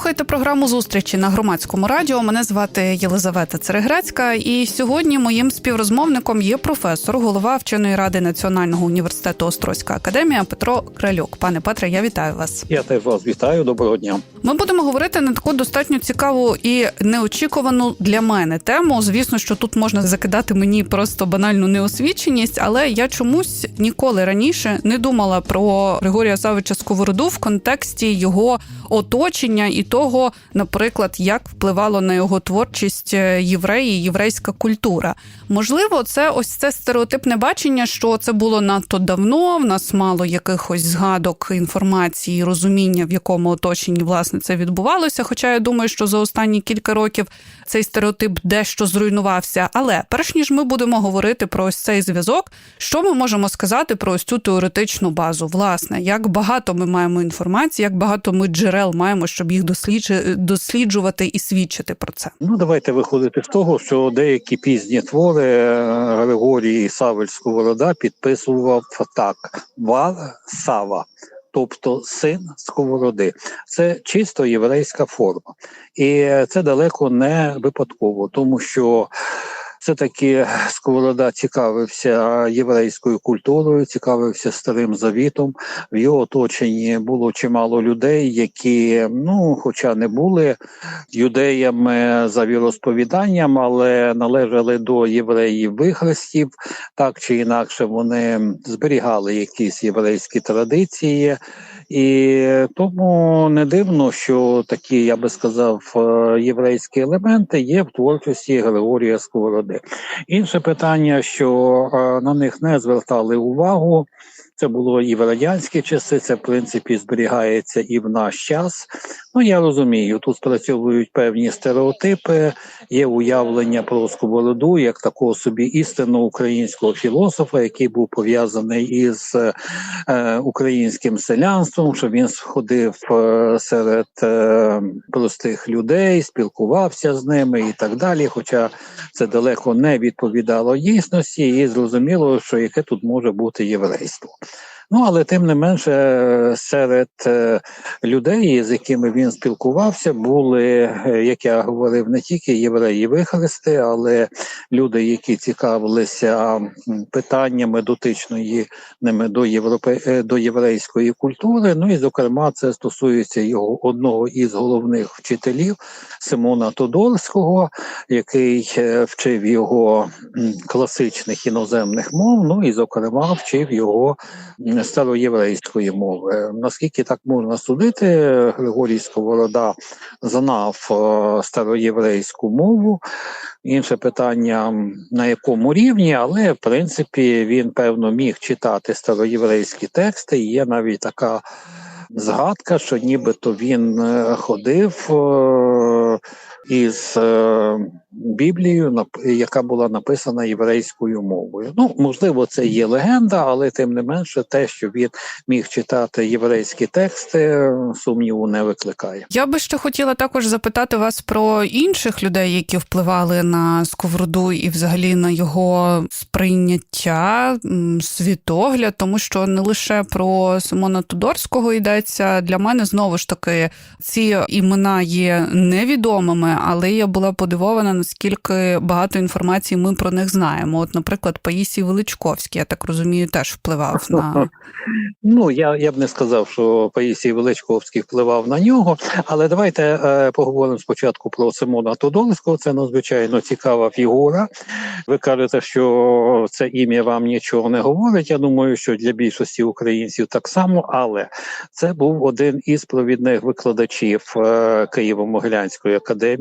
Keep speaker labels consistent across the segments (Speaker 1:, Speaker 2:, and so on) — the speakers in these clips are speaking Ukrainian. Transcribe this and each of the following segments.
Speaker 1: Слухаєте програму зустрічі на громадському радіо. Мене звати Єлизавета Цереграцька, і сьогодні моїм співрозмовником є професор, голова вченої ради Національного університету Острозька академія Петро Кралюк. Пане Петре, я вітаю вас.
Speaker 2: Я теж вас вітаю. Доброго дня.
Speaker 1: Ми будемо говорити на таку достатньо цікаву і неочікувану для мене тему. Звісно, що тут можна закидати мені просто банальну неосвіченість, але я чомусь ніколи раніше не думала про Григорія Савича Сковороду в контексті його оточення і того, наприклад, як впливало на його творчість е, євреї, єврейська культура. Можливо, це ось це стереотипне бачення, що це було надто давно. В нас мало якихось згадок інформації, розуміння, в якому оточенні власне це відбувалося. Хоча я думаю, що за останні кілька років цей стереотип дещо зруйнувався. Але перш ніж ми будемо говорити про ось цей зв'язок, що ми можемо сказати про ось цю теоретичну базу? Власне, як багато ми маємо інформації, як багато ми джерел маємо, щоб їх досліджувати, досліджувати і свідчити про це.
Speaker 2: Ну давайте виходити з того, що деякі пізні твори е, Григорій Савель Сковорода підписував так: Вар Сава. Тобто син сковороди, це чисто єврейська форма, і це далеко не випадково, тому що все-таки Сковорода цікавився єврейською культурою, цікавився старим завітом. В його оточенні було чимало людей, які, ну, хоча не були юдеями за віросповіданням, але належали до євреїв вихрестів, так чи інакше вони зберігали якісь єврейські традиції. І тому не дивно, що такі, я би сказав, е, єврейські елементи є в творчості Григорія Сковороди. Інше питання, що е, на них не звертали увагу. Це було і в радянські часи, це в принципі зберігається і в наш час. Ну я розумію, тут спрацьовують певні стереотипи, є уявлення про сковороду як такого собі істинного українського філософа, який був пов'язаний із е, українським селянством, що він ходив е, серед е, простих людей, спілкувався з ними і так далі. Хоча це далеко не відповідало дійсності, і зрозуміло, що яке тут може бути єврейство. Ну, але тим не менше, е, серед е, людей, з якими він спілкувався, були, е, як я говорив, не тільки євреї вихрести, але люди, які цікавилися питаннями дотичної ними до європе до єврейської культури. Ну і зокрема, це стосується його одного із головних вчителів Симона Тодорського, який вчив його класичних іноземних мов. Ну і зокрема вчив його м, староєврейської мови. Наскільки так можна судити, Григорій Сковорода знав е, староєврейську мову. Інше питання на якому рівні, але в принципі він певно міг читати староєврейські тексти. І є навіть така згадка, що нібито він е, ходив е, із е, Біблією, яка була написана єврейською мовою. Ну, можливо, це є легенда, але тим не менше, те, що він міг читати єврейські тексти, сумніву не викликає.
Speaker 1: Я би ще хотіла також запитати вас про інших людей, які впливали на сковороду і взагалі на його сприйняття, світогляд, тому що не лише про Симона Тодорського йдеться. Для мене знову ж таки ці імена є невідомими, але я була подивована, наскільки багато інформації ми про них знаємо. От, наприклад, Паїсій Величковський, я так розумію, теж впливав на
Speaker 2: Ну, я, я б не сказав, що Паїсій Величковський впливав на нього, але давайте е, поговоримо спочатку про Симона Тодорського. Це надзвичайно цікава фігура. Ви кажете, що це ім'я вам нічого не говорить. Я думаю, що для більшості українців так само, але це був один із провідних викладачів е, Києво-Могилянської академії,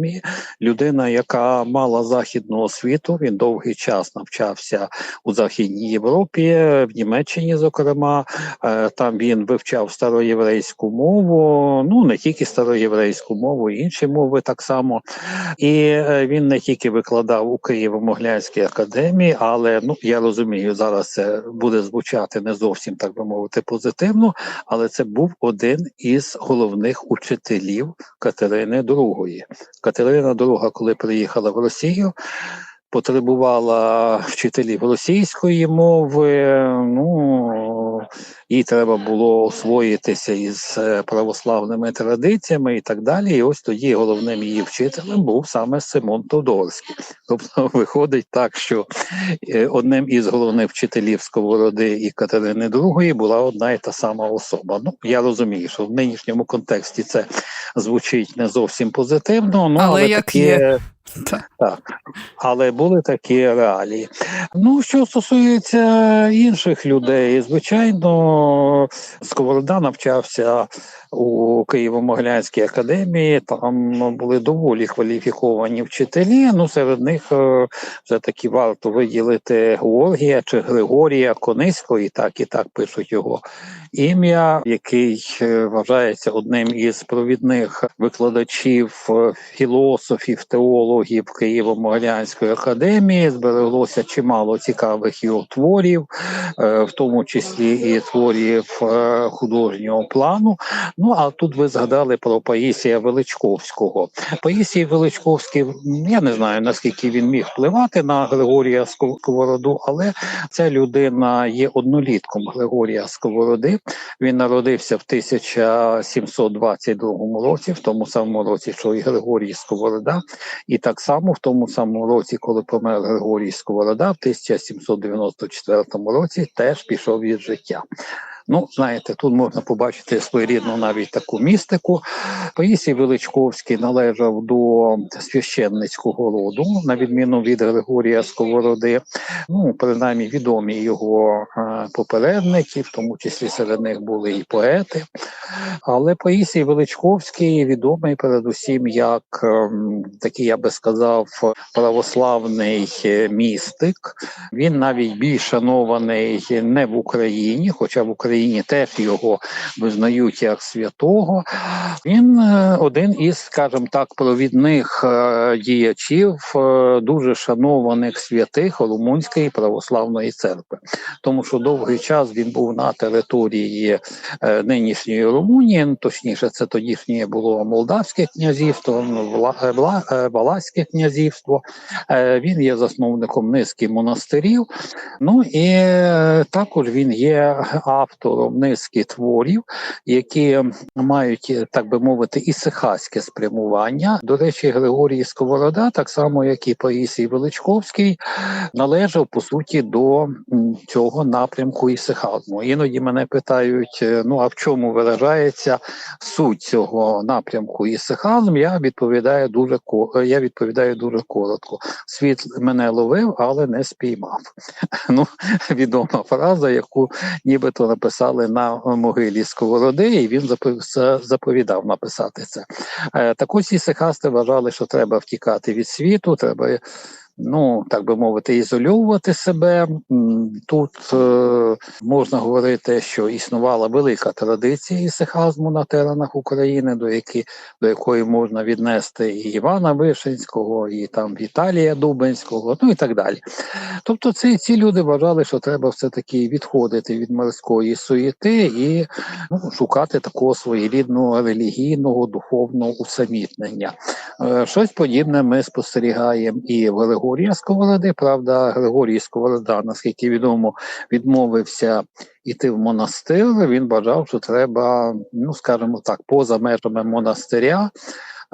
Speaker 2: людина, яка мала західну освіту. Він довгий час навчався у Західній Європі, в Німеччині, зокрема. Е, Там він вивчав староєврейську мову, ну не тільки староєврейську мову, інші мови так само. І е, він не тільки викладав у Києво-Могилянській академії, але ну я розумію, зараз це буде звучати не зовсім так би мовити позитивно, але це був один із головних учителів Катерини II. Катерина II, коли приїхала в Росію. потребувала вчителів російської мови. Ну їй треба було освоїтися із е, православними традиціями і так далі. І ось тоді головним її вчителем був саме Симон Тодорський. Тобто виходить так, що е, одним із головних вчителів Сковороди і Катерини II була одна і та сама особа. Ну я розумію, що в нинішньому контексті це звучить не зовсім позитивно, ну
Speaker 1: Але
Speaker 2: але,
Speaker 1: як
Speaker 2: таке,
Speaker 1: є. Так.
Speaker 2: але були такі реалії. Ну, що стосується інших людей, звичайно, Сковорода навчався у Києво-Могилянській академії. Там були доволі кваліфіковані вчителі. Ну, серед них е, все-таки варто виділити Георгія чи Григорія Кониського, і так і так пишуть його ім'я, який е, вважається одним із провідних викладачів е, філософів, теологів Києво-Могилянської академії. Збереглося чимало цікавих його творів, в тому числі і творів художнього плану. Ну а тут ви згадали про Паїсія Величковського. Паїсій Величковський, я не знаю наскільки він міг впливати на Григорія Сковороду, але ця людина є однолітком Григорія Сковороди. Він народився в 1722 році, в тому самому році, що і Григорій Сковорода, і так само в тому самому році, коли помер Григорій Сковорода, в 1794 році теж пішов від життя. Ну, знаєте, тут можна побачити своєрідну навіть таку містику. Паїсій Величковський належав до священницького роду, на відміну від Григорія Сковороди. Ну, принаймні відомі його е, попередники, в тому числі серед них були і поети. Але Паїсій Величковський відомий передусім як ем, такий, я би сказав, православний е, містик. Він навіть більш шанований не в Україні, хоча в Україні теж його визнають як святого. Він е, один із, скажімо так, провідних е, діячів е, дуже шанованих святих Румунської православної церкви, тому що довгий час він був на території нинішньої Румунії, ну, точніше, це тодішнє було Молдавське князівство, Валаське князівство. Він є засновником низки монастирів. Ну і також він є автором низки творів, які мають, так би мовити, ісихаське спрямування. До речі, Григорій Сковорода, так само як і Паїсій Величковський, належав по суті до цього напрямку ісихазму. Іноді мене питають: е, ну а в чому виражається суть цього напрямку ісихазм? Я відповідаю дуже е, я відповідаю дуже коротко. Світ мене ловив, але не спіймав. Ну, відома фраза, яку нібито написали на могилі Сковороди, і він запов- за- заповідав написати це. Е, Так ось ісихасти вважали, що треба втікати від світу, треба. Ну, так би мовити, ізольовувати себе. Тут е, можна говорити, що існувала велика традиція ісихазму на теренах України, до, які, до якої можна віднести і Івана Вишинського, і там Віталія Дубенського, ну і так далі. Тобто ці, ці люди вважали, що треба все-таки відходити від морської суєти і ну, шукати такого своєрідного релігійного, духовного усамітнення. Е, Щось подібне ми спостерігаємо і в Григорія Сковороди. Правда, Григорій Сковорода, наскільки відомо, відмовився іти в монастир. Він бажав, що треба, ну скажімо так, поза межами монастиря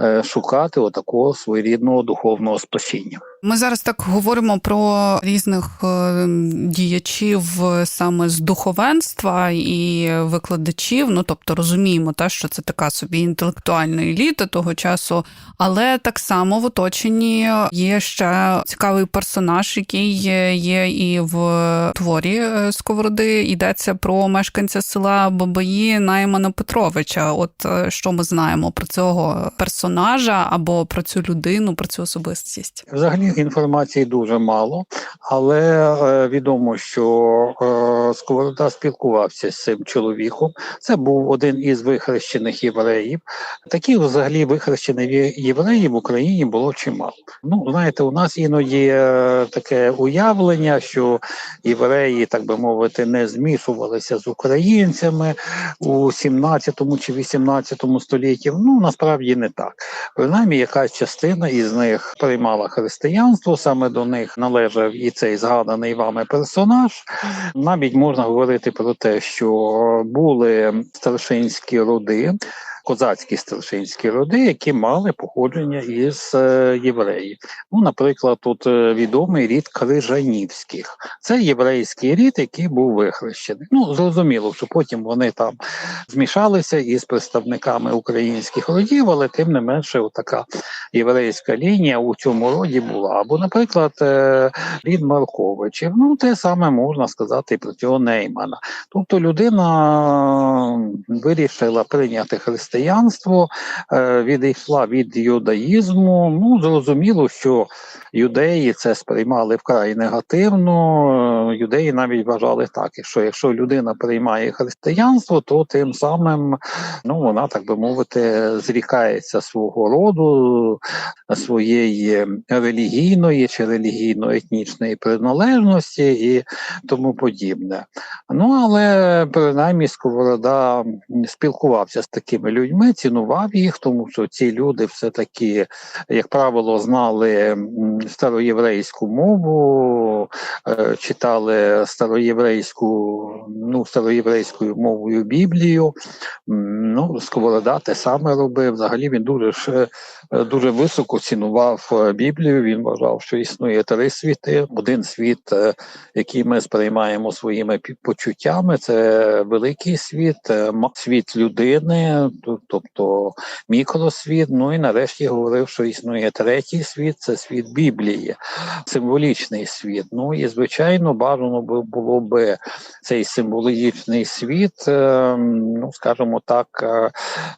Speaker 2: е, шукати отакого своєрідного духовного спасіння.
Speaker 1: Ми зараз так говоримо про різних е, діячів е, саме з духовенства і викладачів. Ну тобто розуміємо, та що це така собі інтелектуальна еліта того часу, але так само в оточенні є ще цікавий персонаж, який є, і в творі е, Сковороди. Йдеться про мешканця села Бабаї Наймана Петровича. От що ми знаємо про цього персонажа або про цю людину, про цю особистість.
Speaker 2: Взагалі інформації дуже мало, але е, відомо, що е, Сковорода спілкувався з цим чоловіком. Це був один із вихрещених євреїв. Таких взагалі вихрещених євреїв в Україні було чимало. Ну, знаєте, у нас іноді е, таке уявлення, що євреї, так би мовити, не змішувалися з українцями у 17 чи 18 столітті. Ну насправді не так. Принаймні, якась частина із них приймала християнство. Християнство, саме до них належав і цей згаданий вами персонаж. Навіть можна говорити про те, що були старшинські роди. Козацькі старшинські роди, які мали походження із е, євреїв. Ну, наприклад, тут е, відомий рід Крижанівських. Це єврейський рід, який був вихрещений. Ну, зрозуміло, що потім вони там змішалися із представниками українських родів, але тим не менше, така єврейська лінія у цьому роді була. Або, наприклад, е, рід Марковичів. Ну, те саме можна сказати і про цього Неймана. Тобто людина вирішила прийняти християнство, е, відійшла від юдаїзму. Ну, зрозуміло, що юдеї це сприймали вкрай негативно. Е, Юдеї навіть вважали так, що якщо людина приймає християнство, то тим самим ну, вона, так би мовити, зрікається свого роду, своєї релігійної чи релігійно-етнічної приналежності і тому подібне. Ну, але принаймні Сковорода спілкувався з такими людьми, цінував їх, тому що ці люди все-таки, як правило, знали староєврейську мову, е, читали староєврейську, ну, староєврейською мовою Біблію. Ну, Сковорода те саме робив. Взагалі він дуже е, дуже високо цінував е, Біблію. Він вважав, що існує три світи. Один світ, який ми сприймаємо своїми почуттями, це великий світ, світ людини, тобто мікросвіт. Ну і нарешті говорив, що існує третій світ, це світ Біблії, символічний світ. Ну і звичайно, бажано би було би цей символічний світ, е, ну скажімо так, е,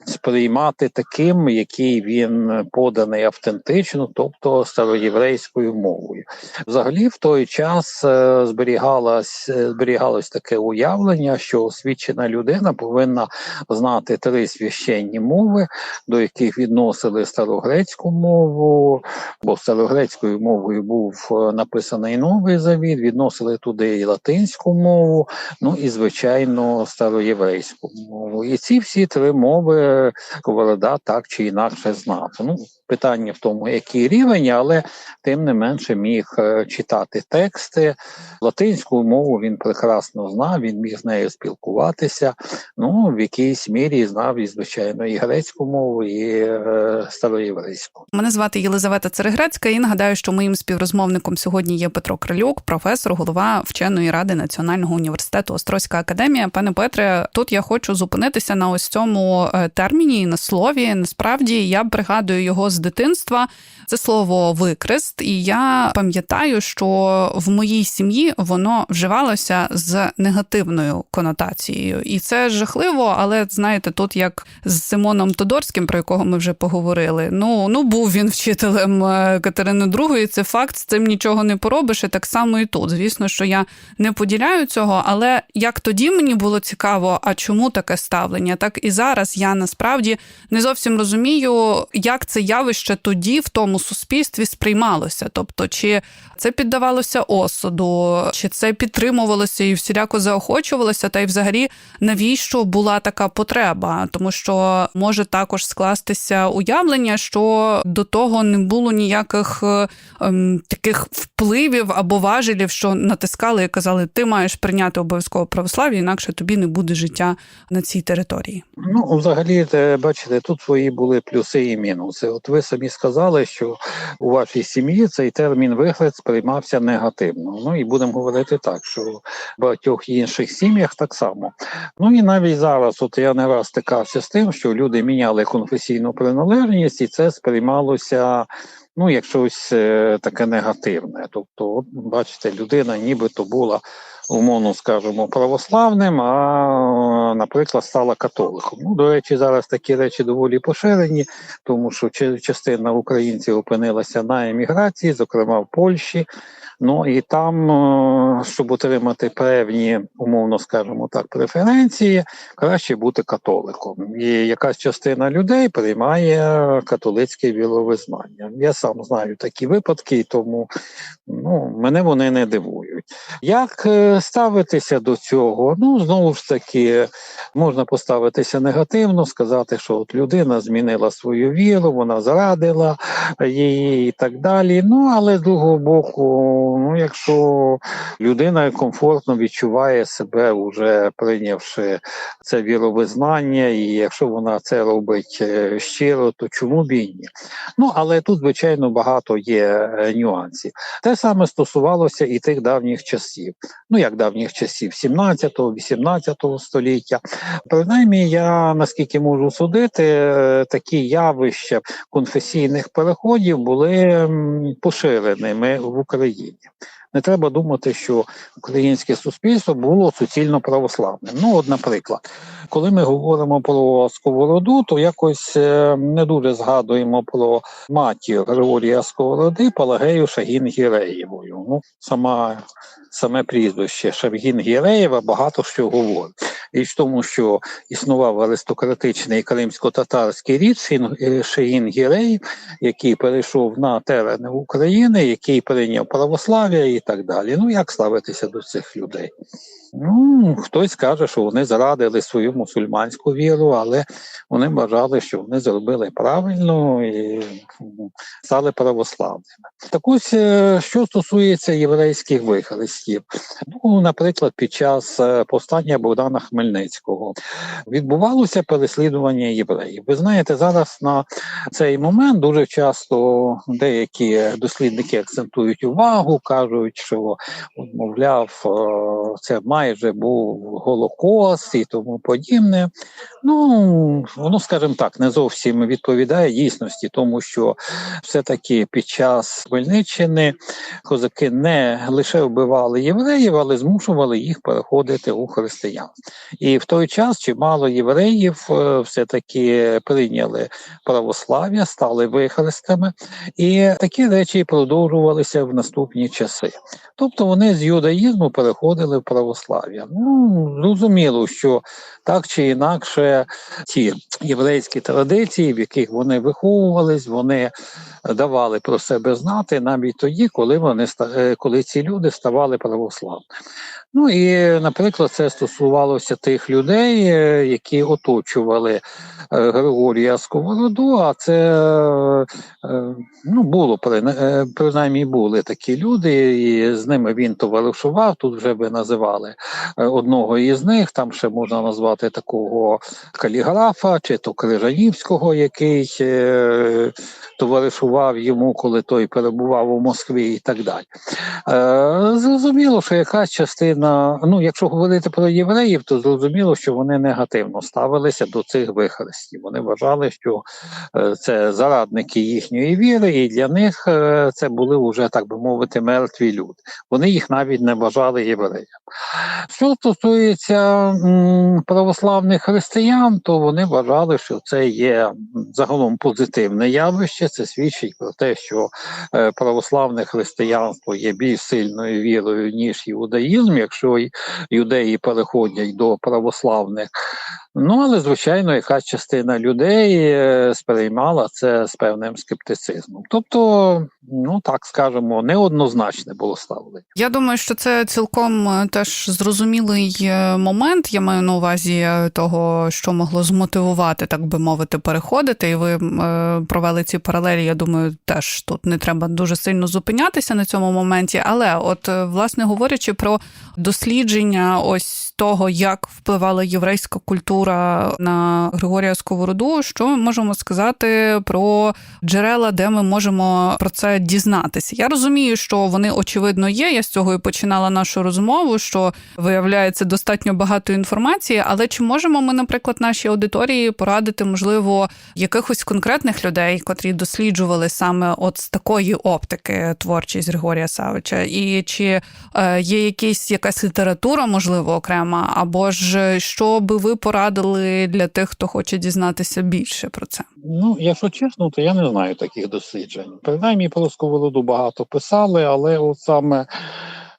Speaker 2: сприймати таким, який він поданий автентично, тобто староєврейською мовою. Взагалі, в той час е, зберігалось, зберігалось таке уявлення, що освічена людина повинна знати три священні мови, до яких відносили старогрецьку мову, бо старогрецькою мовою був е, написаний новий завіт, відносили туди і латинську мову, ну і звичайно староєврейську мову. І ці всі три мови Коворода так чи інакше знав. Ну, питання в тому, який рівень, але тим не менше міг е, читати тексти. Латинську мову він прекрасно знав, він міг з нею спілкуватися. Ну, в якійсь мірі знав і, звичайно, і грецьку мову, і е, староєврейську.
Speaker 1: Мене звати Єлизавета Церегрецька, і нагадаю, що моїм співрозмовником сьогодні є Петро Крилюк, професор, голова вченої ради Національного університету Острозька академія. Пане Петре, тут я хочу зупинитися на ось цьому е, терміні, на слові. Насправді я пригадую його з дитинства. Це слово викрест, і я пам'ятаю, що в моїй сім'ї воно вживалося з негативною конотацією, і це жахливо. Але знаєте, тут як з Симоном Тодорським, про якого ми вже поговорили. Ну ну був він вчителем е, Катерини II, Це факт, з цим нічого не поробиш. І так само і тут. Звісно, що я не поділяю цього, але як тоді мені було цікаво, а чому таке ставлення? Так і зараз я насправді не зовсім розумію, як це явище тоді в тому суспільстві сприймалося. Тобто, чи це піддавалося осуду, чи це підтримувалося і всіляко заохочувалося, та й взагалі навіщо була така потреба? Тому що може також скластися уявлення, що до того не було ніяких ем, таких впливів або важелів, що натискали і казали, ти маєш прийняти обов'язково православ'я, інакше тобі не буде життя на цій території.
Speaker 2: Ну, взагалі, те, бачите, тут свої були плюси і мінуси. От ви самі сказали, що у вашій сім'ї цей термін вигляд сприймався негативно. Ну і будемо говорити так, що в багатьох інших сім'ях так само. Ну і навіть зараз, от я не раз стикався з тим, що люди міняли конфесійну приналежність, і це сприймалося. Ну, як щось е, таке негативне. Тобто, бачите, людина нібито була, умовно скажемо, православним, а, наприклад, стала католиком. Ну, до речі, зараз такі речі доволі поширені, тому що частина українців опинилася на еміграції, зокрема в Польщі. Ну і там, е, щоб отримати певні, умовно скажемо так, преференції, краще бути католиком. І якась частина людей приймає католицьке віровизнання. Я сам знаю такі випадки, і тому ну, мене вони не дивують. Як е, ставитися до цього? Ну, знову ж таки, можна поставитися негативно, сказати, що от людина змінила свою віру, вона зрадила її і так далі. Ну, але з другого боку, ну, якщо людина комфортно відчуває себе, вже прийнявши це віровизнання, і якщо вона це робить е, щиро, то чому б і ні? Ну, але тут, звичайно, багато є е, нюансів. Те саме стосувалося і тих давніх часів. Ну, як давніх часів, 17-18 століття. Принаймні, я наскільки можу судити, е, такі явища конфесійних переходів були поширеними в Україні. Не треба думати, що українське суспільство було суцільно православним. Ну, от, наприклад, коли ми говоримо про сковороду, то якось е, не дуже згадуємо про матір Григорія Сковороди Палагею Шагін Гіреєвою. Ну, сама саме прізвище Шагін Гіреєва багато що говорить. Річ в тому, що існував аристократичний кримсько-татарський рід е, Гірей, який перейшов на терени України, який прийняв православ'я і так далі. Ну як ставитися до цих людей? Ну, хтось каже, що вони зрадили свою мусульманську віру, але вони вважали, що вони зробили правильно і стали православними. Так ось, е, що стосується єврейських вихрестів, ну, наприклад, під час е, повстання Богдана Хмельницького відбувалося переслідування євреїв. Ви знаєте, зараз на цей момент дуже часто деякі дослідники акцентують увагу, кажуть, що мовляв, е, це майже був Голокост і тому подібне. Ну, воно, скажімо так, не зовсім відповідає дійсності, тому що все-таки під час Хмельниччини козаки не лише вбивали євреїв, але змушували їх переходити у християнство. І в той час чимало євреїв е, все-таки прийняли православ'я, стали вихрестами, і такі речі продовжувалися в наступні часи. Тобто вони з юдаїзму переходили в православ'я. Ну зрозуміло, що так чи інакше ті єврейські традиції, в яких вони виховувались, вони давали про себе знати навіть тоді, коли вони е, коли ці люди ставали православними. Ну і, наприклад, це стосувалося тих людей, е, які оточували е, Григорія Сковороду, а це е, ну, було принаймні були такі люди, і з ними він товаришував. Тут вже би називали одного із них. Там ще можна назвати такого каліграфа чи то Крижанівського, який товаришував йому, коли той перебував у Москві, і так далі. Зрозуміло, що якась частина, ну якщо говорити про євреїв, то зрозуміло, що вони негативно ставилися до цих вихрестів. Вони вважали, що е, це зарадники їхньої віри, і для них е, це були вже, так би мовити, мертві люди. Вони їх навіть не вважали євреями. Що стосується православних християн, то вони вважали, що це є загалом позитивне явище. Це свідчить про те, що е, православне християнство є більш сильною вірою, ніж іудаїзм, якщо юдеї переходять до православних. Ну, але, звичайно, якась частина людей е, сприймала це з певним скептицизмом. Тобто, ну так скажемо, неоднозначне було ставлення.
Speaker 1: Я думаю, що це цілком е, теж зрозумілий е, момент. Я маю на увазі того, що могло змотивувати, так би мовити, переходити. І ви провели ці паралелі. Я думаю, теж тут не треба дуже сильно зупинятися на цьому моменті. Але, от, е, власне говорячи про дослідження, ось того, як впливала єврейська культура на Григорія Сковороду, що ми можемо сказати про джерела, де ми можемо про це дізнатися. Я розумію, що вони очевидно є. Я з цього і починала нашу розмову, що виявляється достатньо багато інформації. Але чи можемо ми, наприклад, нашій аудиторії порадити, можливо, якихось конкретних людей, котрі досліджували саме от з такої оптики творчість Григорія Савича? І чи є якісь якась література, можливо, окрема, або ж що би ви порадили для тих, хто хоче дізнатися більше про це?
Speaker 2: Ну, якщо чесно, то я не знаю таких досліджень. Принаймні про сковороду багато писали, але от саме Е,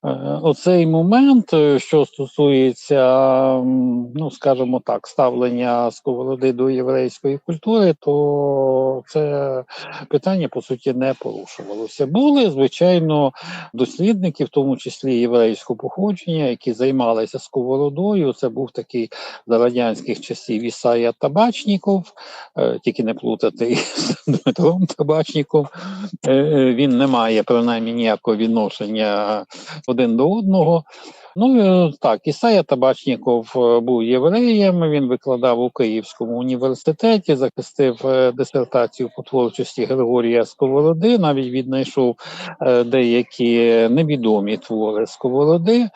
Speaker 2: Оцей момент, е, що стосується, ну скажімо так, ставлення сковороди до єврейської культури, то це питання по суті не порушувалося. Були звичайно дослідники, в тому числі єврейського походження, які займалися сковородою. Це був такий за радянських часів Ісая Табачніков, е, тільки не плутати з Дмитром Табачніком. Е, е, Він не має принаймні ніякого відношення один до одного. Ну е, так, Ісая Табачніков е, був євреєм. Він викладав у Київському університеті, захистив е, дисертацію по творчості Григорія Сковороди. Навіть віднайшов деякі невідомі твори Сковороди.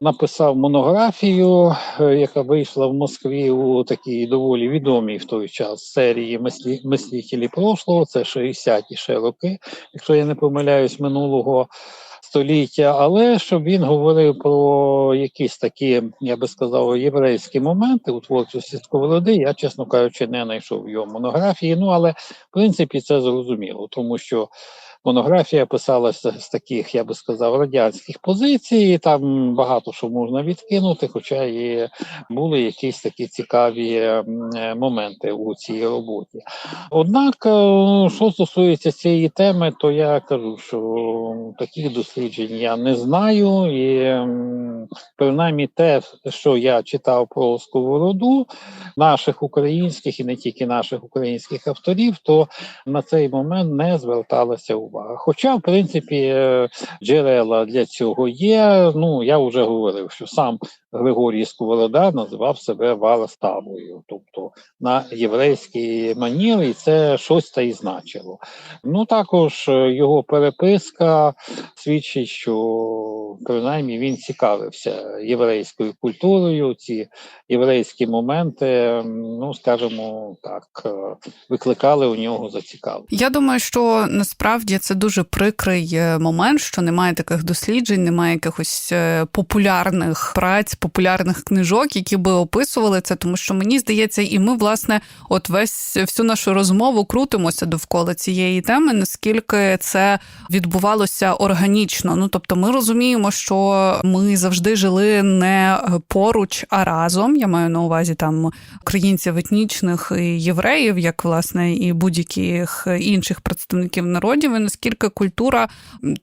Speaker 2: Написав монографію, яка вийшла в Москві у такій доволі відомій в той час серії «Мислі- мислителі прошлого. Це 60-ті ще роки, якщо я не помиляюсь, минулого століття. Але щоб він говорив про якісь такі, я би сказав, єврейські моменти у творчості Сковороди, я, чесно кажучи, не знайшов його монографії. Ну але в принципі це зрозуміло, тому що. Монографія писалася з таких, я би сказав, радянських позицій. Там багато що можна відкинути, хоча і були якісь такі цікаві моменти у цій роботі. Однак, е, що стосується цієї теми, то я кажу, що таких досліджень я не знаю, і принаймні те, що я читав про сковороду наших українських і не тільки наших українських авторів, то на цей момент не зверталася увага. Хоча, в принципі, е, джерела для цього є. Ну я вже говорив, що сам Григорій Сковорода називав себе Валаставою, тобто на єврейській манірі, це щось та й значило. Ну також е, його переписка свідчить, що принаймні він цікавився єврейською культурою. Ці єврейські моменти, ну скажімо так, е, викликали у нього зацікавлення.
Speaker 1: Я думаю, що насправді це дуже прикрий е, момент, що немає таких досліджень, немає якихось е, популярних праць, популярних книжок, які би описували це, тому що мені здається, і ми, власне, от весь всю нашу розмову крутимося довкола цієї теми, наскільки це відбувалося органічно. Ну тобто, ми розуміємо, що ми завжди жили не поруч, а разом. Я маю на увазі там українців етнічних і євреїв, як власне і будь-яких інших представників народів, наскільки культура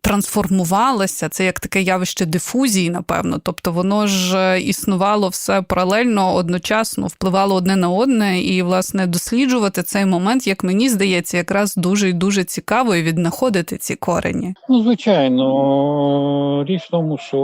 Speaker 1: трансформувалася, це як таке явище дифузії, напевно. Тобто воно ж існувало все паралельно, одночасно впливало одне на одне, і власне досліджувати цей момент, як мені здається, якраз дуже і дуже цікаво і віднаходити ці корені.
Speaker 2: Ну, звичайно, річ в тому, що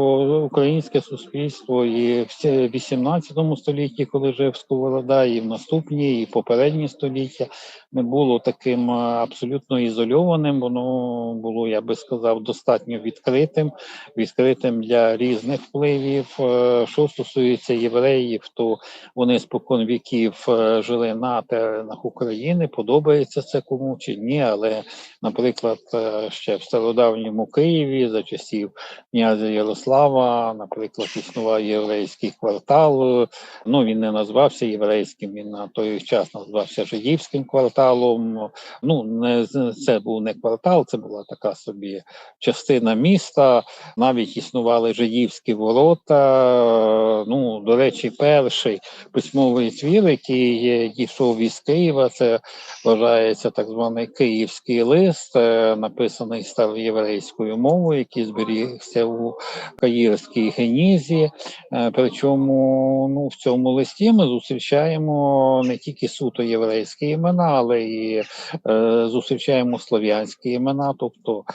Speaker 2: українське суспільство і в ці- 18 столітті, коли жив Сковорода, і в наступні, і в попередні століття не було таким е, абсолютно ізольованим. Воно було, я би сказав, достатньо відкритим, відкритим для різних впливів. Е, Що стосується євреїв, то вони спокон віків е, жили на теренах України. Подобається це кому чи ні, але наприклад, е, ще в стародавньому Києві за часів князя Ярослава, наприклад, існував єврейський квартал. Ну він не назвався єврейським, він на той час назвався жидівським кварталом. Ну не це був не квартал, це була така собі частина міста. Навіть існували жидівські ворота. Ну, до речі, перший письмовий твір, який дійшов із Києва, це вважається так званий київський лист, е, написаний староєврейською мовою, який зберігся у Каїрській генізі. Е, Причому ну, в цьому листі ми зустрічаємо не тільки суто єврейські імена, але і е, зустрічаємо слов'янські імена, тобто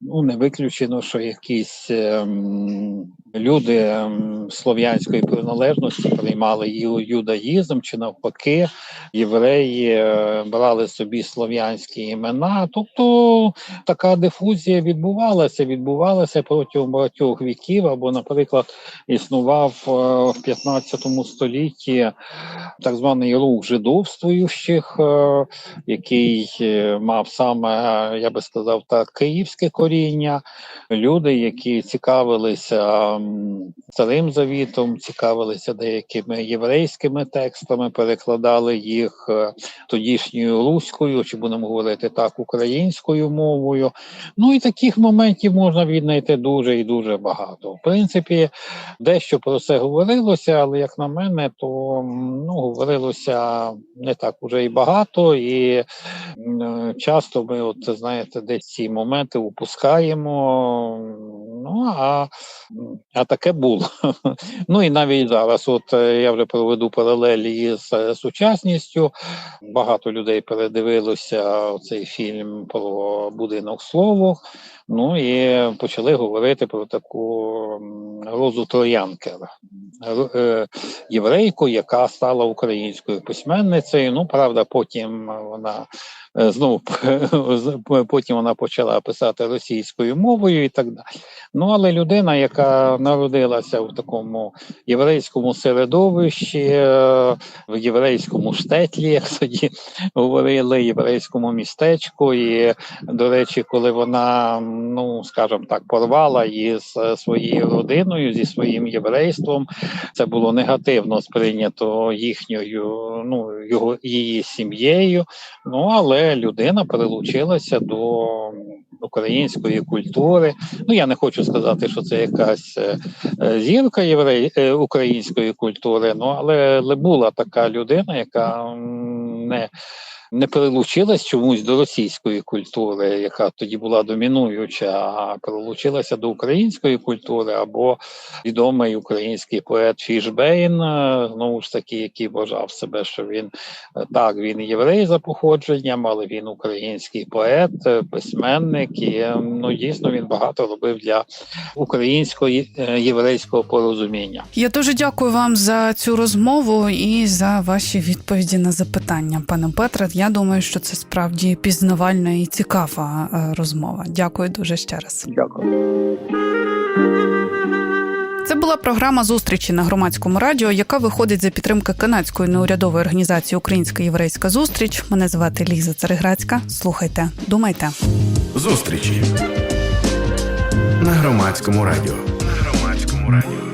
Speaker 2: ну, не виключено, що якісь ем, люди ем, слов'янської приналежності приймали юдаїзм чи навпаки, євреї е, брали собі слов'янські імена. Тобто така дифузія відбувалася, відбувалася протягом багатьох віків, або, наприклад, існував е, в 15 столітті так званий рух жидовствуючих, е, який е, мав саме, я би сказав так, київське коріння. Коріння, люди, які цікавилися старим завітом, цікавилися деякими єврейськими текстами, перекладали їх е, тодішньою руською, чи будемо говорити так, українською мовою. Ну і таких моментів можна віднайти дуже і дуже багато. В принципі, дещо про це говорилося, але як на мене, то ну, говорилося не так уже і багато, і е, часто ми, от знаєте, десь ці моменти упускаємо. Ну а, а таке було. Ну і навіть зараз, от е, я вже проведу паралелі з е, сучасністю. Багато людей передивилося цей фільм про будинок слово. Ну і почали говорити про таку Розу Троянкер, єврейку, яка стала українською письменницею. Ну, правда, потім вона е, знову потім вона почала писати російською мовою і так далі. Ну, але людина, яка народилася в такому єврейському середовищі, е, в єврейському штетлі, як тоді говорили, єврейському містечку. І, до речі, коли вона, ну скажімо так, порвала із своєю родиною, зі своїм єврейством, це було негативно сприйнято їхньою, ну його її сім'єю. Ну але людина прилучилася до української культури. Ну я не хочу сказати, що це якась е, е, зірка єврей е, української культури. Ну але була така людина, яка не. Не прилучилась чомусь до російської культури, яка тоді була домінуюча, а прилучилася до української культури, або відомий український поет Фішбейн, е, знову ж таки, який вважав себе, що він е, так, він єврей за походженням, але він український поет, е, письменник, і ну дійсно він багато робив для українського єврейського порозуміння.
Speaker 1: Я дуже дякую вам за цю розмову і за ваші відповіді на запитання, пане Петре. Я думаю, що це справді пізнавальна і цікава е, розмова. Дякую дуже ще раз.
Speaker 2: Дякую.
Speaker 1: Це була програма зустрічі на громадському радіо, яка виходить за підтримки канадської неурядової організації Українська єврейська зустріч. Мене звати Ліза Цареграцька. Слухайте, думайте.
Speaker 3: Зустрічі на громадському радіо. На громадському радіо.